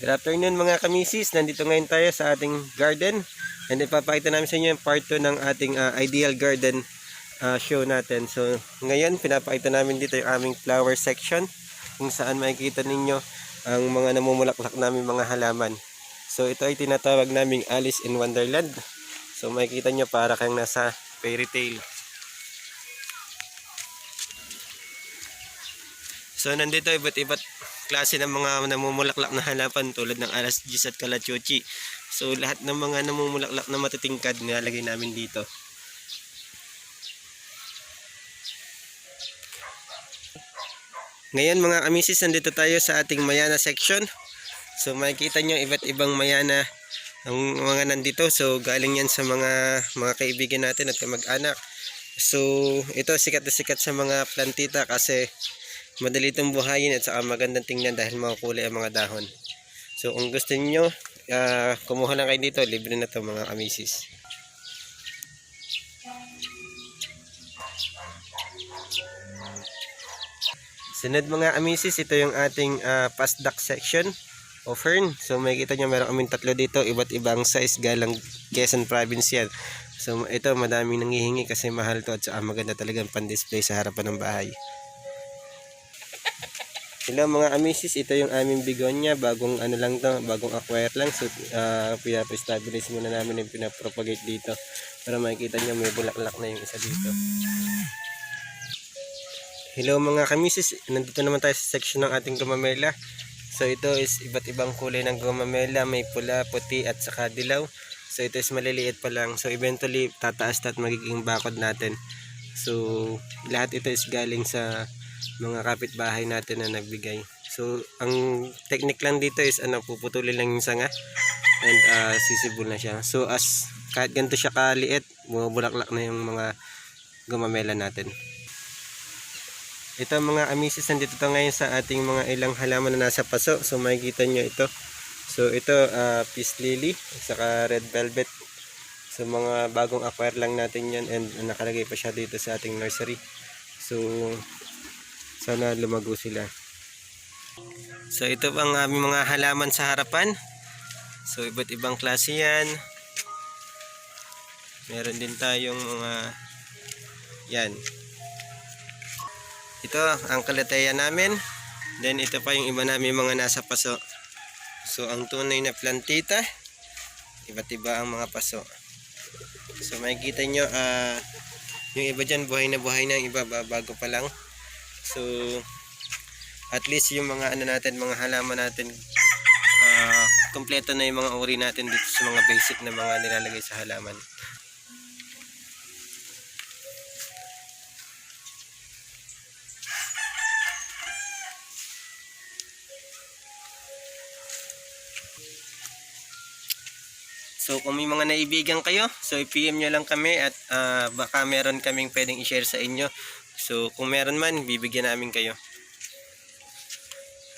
Good afternoon mga kamisis. Nandito ngayon tayo sa ating garden. And ipapakita namin sa inyo yung part 2 ng ating ah, ideal garden ah, show natin. So ngayon pinapakita namin dito yung aming flower section kung saan makikita ninyo ang mga namumulaklak namin mga halaman. So ito ay tinatawag naming Alice in Wonderland. So makikita nyo para kang nasa fairy tale. So nandito iba't iba't klase ng mga namumulaklak na halaman tulad ng alas gis at kalachuchi. So lahat ng mga namumulaklak na matitingkad nilalagay namin dito. Ngayon mga kamisis, nandito tayo sa ating mayana section. So makikita nyo iba't ibang mayana ang mga nandito. So galing yan sa mga mga kaibigan natin at kamag-anak. So ito sikat na sikat sa mga plantita kasi madali itong buhayin at saka magandang tingnan dahil makukulay ang mga dahon. So kung gusto niyo ah, kumuha lang kayo dito, libre na to mga kamisis. Sunod mga kamisis, ito yung ating uh, pasdak section o fern. So makikita nyo meron kaming tatlo dito, iba't ibang size galang Quezon Province yan. So ito madaming nangihingi kasi mahal to at saka maganda talagang pan-display sa harapan ng bahay. Hello mga amisis, ito yung aming bigonya, bagong ano lang to, bagong acquire lang. So uh, pinapestabilize muna namin yung pinapropagate dito para makikita nyo may bulaklak na yung isa dito. Hello mga kamisis, nandito naman tayo sa section ng ating gumamela. So ito is iba't ibang kulay ng gumamela, may pula, puti at saka dilaw. So ito is maliliit pa lang. So eventually tataas na at magiging bakod natin. So lahat ito is galing sa mga kapitbahay natin na nagbigay. So ang technique lang dito is ano puputulin lang yung sanga and uh, sisibol na siya. So as kahit ganito siya kaliit, bumubulaklak na yung mga gumamela natin. Ito mga amisis, nandito to ngayon sa ating mga ilang halaman na nasa paso. So makikita nyo ito. So ito, uh, peace lily, saka red velvet. So mga bagong acquire lang natin yan and nakalagay pa siya dito sa ating nursery. So sana lumago sila. So ito ang aming mga halaman sa harapan. So iba't ibang klase yan. Meron din tayong mga yan. Ito ang kalateya namin. Then ito pa yung iba namin mga nasa paso. So ang tunay na plantita, iba't iba ang mga paso. So makikita nyo, ah yung iba dyan buhay na buhay na, yung iba ba- bago pa lang. So at least yung mga ano natin, mga halaman natin, ah kompleto na yung mga uri natin dito sa mga basic na mga nilalagay sa halaman. So kung may mga naibigan kayo, so i-PM nyo lang kami at ah, baka meron kaming pwedeng i-share sa inyo. So kung meron man, bibigyan namin kayo.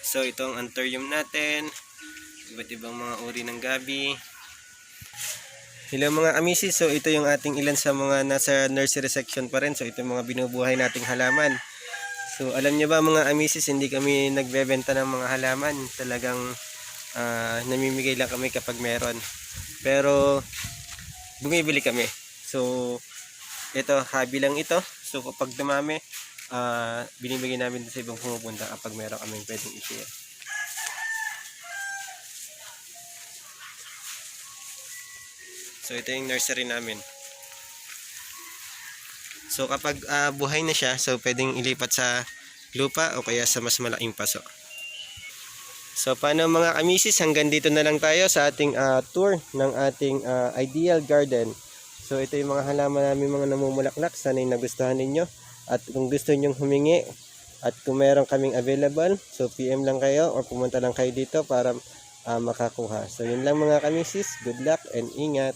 So ito ang anthurium natin. Iba't ibang mga uri ng gabi. Hello mga amisi, so ito yung ating ilan sa mga nasa nursery section pa rin. So ito yung mga binubuhay nating halaman. So alam niyo ba mga amisis, hindi kami nagbebenta ng mga halaman. Talagang ah, namimigay lang kami kapag meron. Pero bumibili kami. So ito, hobby lang ito. So kapag dumami, ah binibigay namin sa ibang pumupunta kapag meron kaming pwedeng i-share. So ito yung nursery namin. So kapag ah, buhay na siya, so pwedeng ilipat sa lupa o kaya sa mas malaking paso. So paano mga kamisis, hanggang dito na lang tayo sa ating ah, tour ng ating ah, ideal garden. So ito yung mga halaman namin mga namumulaklak, sana'y nagustuhan ninyo. At kung gusto nyong humingi at kung meron kaming available, so PM lang kayo or pumunta lang kayo dito para ah, makakuha. So yun lang mga kamisis, good luck and ingat.